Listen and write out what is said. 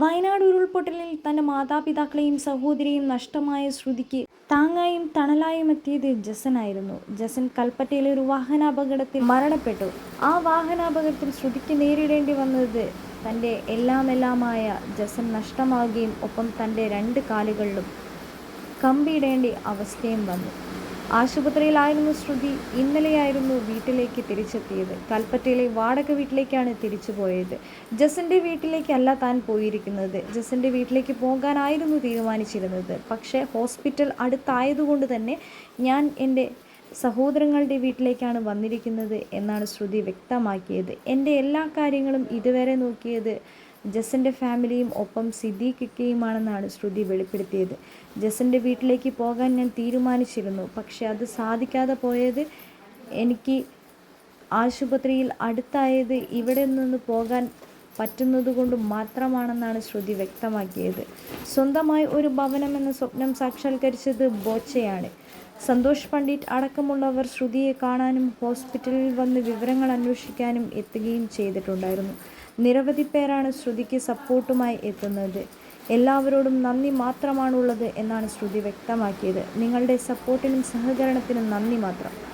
വയനാട് ഉരുൾപൊട്ടലിൽ തന്റെ മാതാപിതാക്കളെയും സഹോദരിയും നഷ്ടമായ ശ്രുതിക്ക് താങ്ങായും തണലായും എത്തിയത് ജസനായിരുന്നു. ജസൻ കൽപ്പറ്റയിലെ ഒരു വാഹനാപകടത്തിൽ മരണപ്പെട്ടു. ആ വാഹനാപകടത്തിൽ ശ്രുതിക്ക് നേരിടേണ്ടി വന്നത് തന്റെ എല്ലാമെല്ലാമായ ജസൻ നഷ്ടമാവുകയും ഒപ്പം തന്റെ രണ്ട് കാലുകളിലും കമ്പിയിടേണ്ട അവസ്ഥയും വന്നു. ആശുപത്രിയിലായിരുന്നു ശ്രുതി. ഇന്നലെയായിരുന്നു വീട്ടിലേക്ക് തിരിച്ചെത്തിയത്. കൽപ്പറ്റയിലെ വാടക വീട്ടിലേക്കാണ് തിരിച്ചു പോയത്. ജസന്റെ വീട്ടിലേക്കല്ല താൻ പോയിരിക്കുന്നത്. ജസന്റെ വീട്ടിലേക്ക് പോകാനായിരുന്നു തീരുമാനിച്ചിരുന്നത്. പക്ഷേ ഹോസ്പിറ്റൽ അടുത്തായതുകൊണ്ട് തന്നെ ഞാൻ എന്റെ സഹോദരങ്ങളുടെ വീട്ടിലേക്കാണ് വന്നിരിക്കുന്നത് എന്നാണ് ശ്രുതി വ്യക്തമാക്കിയത്. എന്റെ എല്ലാ കാര്യങ്ങളും ഇതുവരെ നോക്കിയത് ജസന്റെ ഫാമിലിയും ഒപ്പം സിദ്ദീഖിക്കയുമാണെന്നാണ് ശ്രുതി വെളിപ്പെടുത്തിയത്. ജസിന്റെ വീട്ടിലേക്ക് പോകാൻ ഞാൻ തീരുമാനിച്ചിരുന്നു. പക്ഷേ അത് സാധിക്കാതെ പോയത് എനിക്ക് ആശുപത്രിയിൽ അടുത്തായത് ഇവിടെ നിന്ന് പോകാൻ പറ്റുന്നതുകൊണ്ട് മാത്രമാണെന്നാണ് ശ്രുതി വ്യക്തമാക്കിയത്. സ്വന്തമായി ഒരു ഭവനം എന്ന സ്വപ്നം സാക്ഷാത്കരിച്ചത് ബോച്ചയാണ്. സന്തോഷ് പണ്ഡിറ്റ് അടക്കമുള്ളവർ ശ്രുതിയെ കാണാനും ഹോസ്പിറ്റലിൽ വന്ന് വിവരങ്ങൾ അന്വേഷിക്കാനും എത്തുകയും ചെയ്തിട്ടുണ്ടായിരുന്നു. നിരവധി പേരാണ് ശ്രുതിക്ക് സപ്പോർട്ടുമായി എത്തുന്നത്. എല്ലാവരോടും നന്ദി മാത്രമാണുള്ളത് എന്നാണ് ശ്രുതി വ്യക്തമാക്കിയത്. നിങ്ങളുടെ സപ്പോർട്ടിനും സഹകരണത്തിനും നന്ദി മാത്രം.